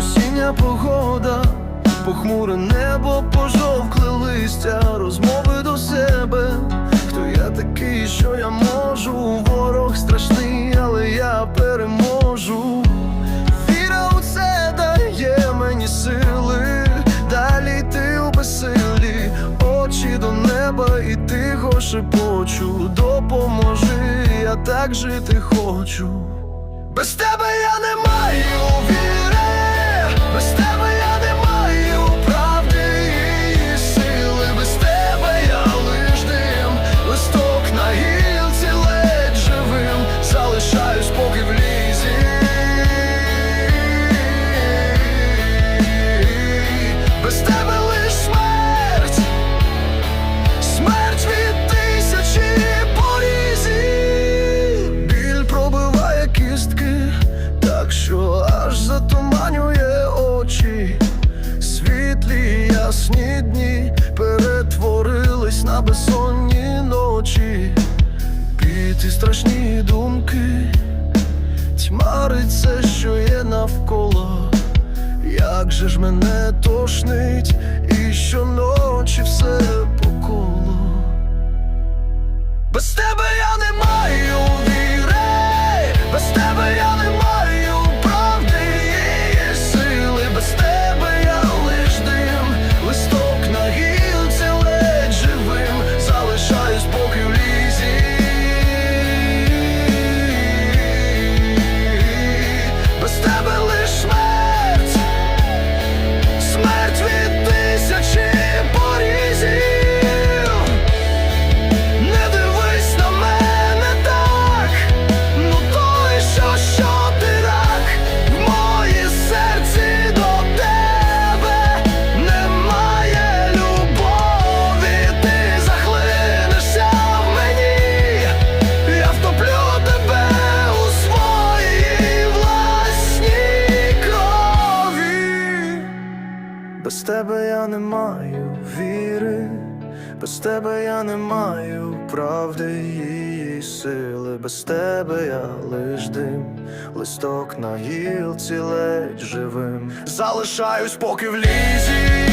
осіння погода, похмуре небо, пожовкле листя, розмови до себе. Хто я такий, що я можу? Ворог страшний, але я переможу. Віра у це дає мені сили, далі йти у безсилі, очі до неба і тихо шепочу. Допоможи, я так жити хочу. Без тебе я не маю віри, без тебе на безсонні ночі. Піти страшні думки, тьмарить все, що є навколо. Як же ж мене тошнить, і щоночі все по колу. Без тебе я не маю Без тебе я не маю віри, без тебе я не маю правди її сили, без тебе я лиш дим, листок на гілці ледь живим. Залишаюсь поки в лізі.